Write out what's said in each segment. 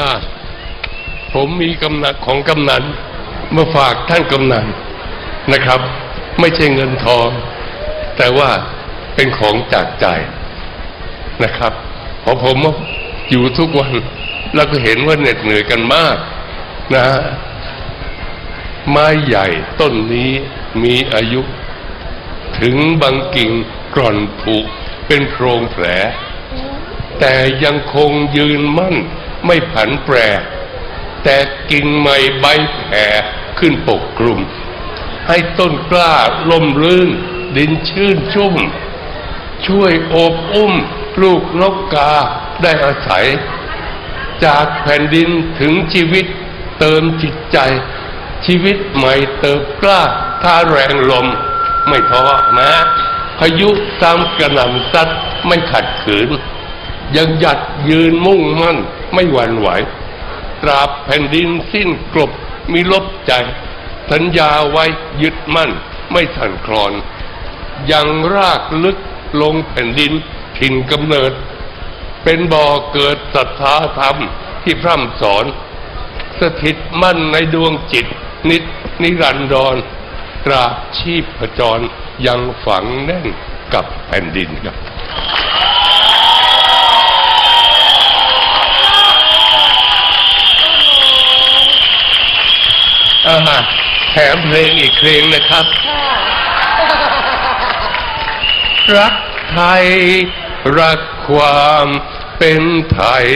าผมมีกำนันของกำนันมาฝากท่านกำนันนะครับ ไม่ใช่เงินทอง แต่ว่าเป็นของจากใจนะครับเพราะผมอยู่ทุกวันแล้วก็เห็นว่าเหน็ดเหนื่อยกันมากนะไม้ใหญ่ต้นนี้มีอายุ ถึงบางกิ่งกร่อนผุเป็นโพรงแผล แต่ยังคงยืนมั่น ไม่ผันแปร แต่กิ่งใหม่ใบแผ่ขึ้นปกกลุ่มให้ต้นกล้าลมลื่น ดินชื่นชุ่ม ช่วยโอบอุ้มลูกนกกาได้อาศัย จากแผ่นดินถึงชีวิตเติมจิตใจ ชีวิตใหม่เติมกล้าท่าแรงลม ไม่ท้อนะ พายุซ้ำกระหน่ำซัดไม่ขัดขืน ยังหยัดยืนมุ่งมั่น ไม่หวั่นไหวตราบแผ่นดินสิ้นกลบมีลบใจ สัญญาไว้ยึดมั่น ไม่สั่นคลอน ยังรากลึกลงแผ่นดินถิ่นกำเนิด เป็นบ่อเกิดศรัทธาธรรมที่พร่ำสอน สถิตมั่นในดวงจิต นิดนิรันดรตราชีพจรยังฝังแน่นกับแผ่นดินครับ แถมเพลงอีกเพลงนะครับ รักไทย รักความเป็นไทย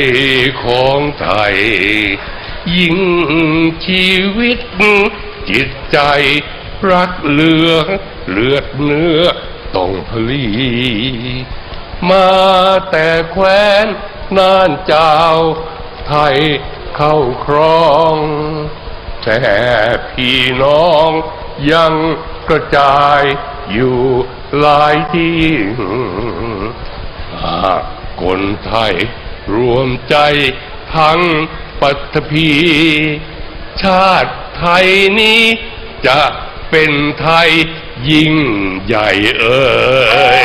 ของไทย ยิ่งชีวิต จิตใจ รักเลือเลือดเนื้อต้องพลีมาแต่แคว้นน่านเจ้า ไทยเข้าครอง แต่พี่น้องยังกระจายอยู่หลายที่หากคนไทยรวมใจทั้งปัตภีชาติไทยนี้จะเป็นไทยยิ่งใหญ่เอ่ย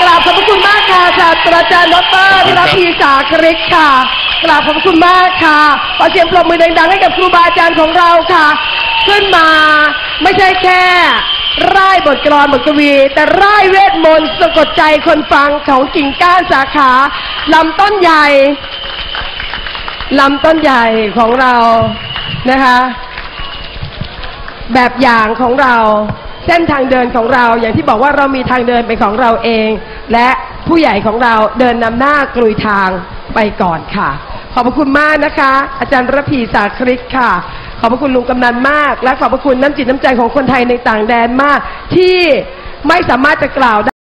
กราบขอบพระคุณมากค่ะศาสตราจารย์ดรขอบคุณครับระพีสากริกค่ะ กราบขอบคุณมากค่ะขอเสียงปรบมือดังๆให้กับครูบาอาจารย์ของเราค่ะ ขึ้นมาไม่ใช่แค่ร่ายบทกลอนบทกวี แต่ร่ายเวทมนต์สะกดใจคนฟังของกิ่งก้านสาขาลำต้นใหญ่ลำต้นใหญ่ของเรานะคะ แบบอย่างของเรา เส้นทางเดินของเรา อย่างที่บอกว่าเรามีทางเดินเป็นของเราเอง และผู้ใหญ่ของเราเดินนำหน้ากลุยทางไปก่อนค่ะ ขอบพระคุณมากนะคะ อาจารย์ระพีสาคริกค่ะ ขอบพระคุณลุงกำนันมาก และขอบพระคุณน้ำจิตน้ำใจของคนไทยในต่างแดนมาก ที่ไม่สามารถจะกล่าวได้